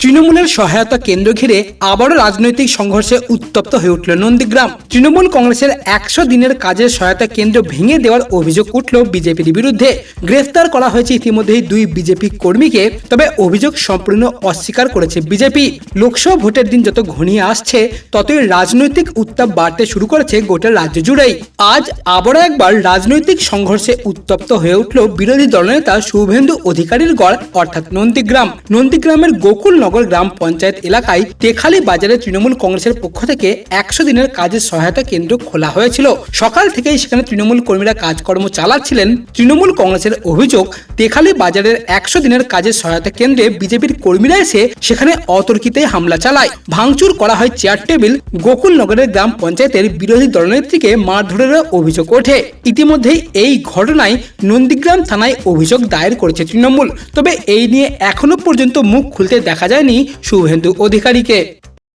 তৃণমূলের সহায়তা কেন্দ্র ঘিরে আবারও রাজনৈতিক সংঘর্ষে উত্তপ্ত হয়ে উঠল নন্দীগ্রাম। তৃণমূল কংগ্রেসের একশো দিনের কাজের সহায়তা কেন্দ্র ভেঙে দেওয়ার অভিযোগ উঠল বিজেপির বিরুদ্ধে। গ্রেফতার করা হয়েছে ইতিমধ্যেই দুই বিজেপি কর্মীকে, তবে অভিযোগ সম্পূর্ণ অস্বীকার করেছে বিজেপি। লোকসভা ভোটের দিন যত ঘনিয়ে আসছে, ততই রাজনৈতিক উত্তাপ বাড়তে শুরু করেছে গোটা রাজ্য জুড়েই। আজ আবারও একবার রাজনৈতিক সংঘর্ষে উত্তপ্ত হয়ে উঠল বিরোধী দলনেতা শুভেন্দু অধিকারীর গড়, অর্থাৎ নন্দীগ্রাম। নন্দীগ্রামের গোকুলনগর গ্রাম পঞ্চায়েত এলাকায় তেখালি বাজারে তৃণমূল কংগ্রেসের পক্ষ থেকে একশো দিনের কাজের সহায়তা কেন্দ্র খোলা হয়েছিল। সকাল থেকেই সেখানে তৃণমূল কর্মীরা কাজকর্ম চালাচ্ছিলেন। তৃণমূল কংগ্রেসের অভিযোগ, তেখালি বাজারের একশো দিনের কাজের সহায়তা কেন্দ্রে বিজেপির কর্মীরা এসে সেখানে অতর্কিতে হামলা চালায়। ভাঙচুর করা হয় চেয়ার টেবিল গোকুলনগরের গ্রাম পঞ্চায়েতের বিরোধী দলনেত্রীকে মারধরের অভিযোগ ওঠে। ইতিমধ্যেই এই ঘটনায় নন্দীগ্রাম থানায় অভিযোগ দায়ের করেছে তৃণমূল। তবে এই নিয়ে এখনও পর্যন্ত মুখ খুলতে দেখা যায়নি শুভেন্দু অধিকারীকে।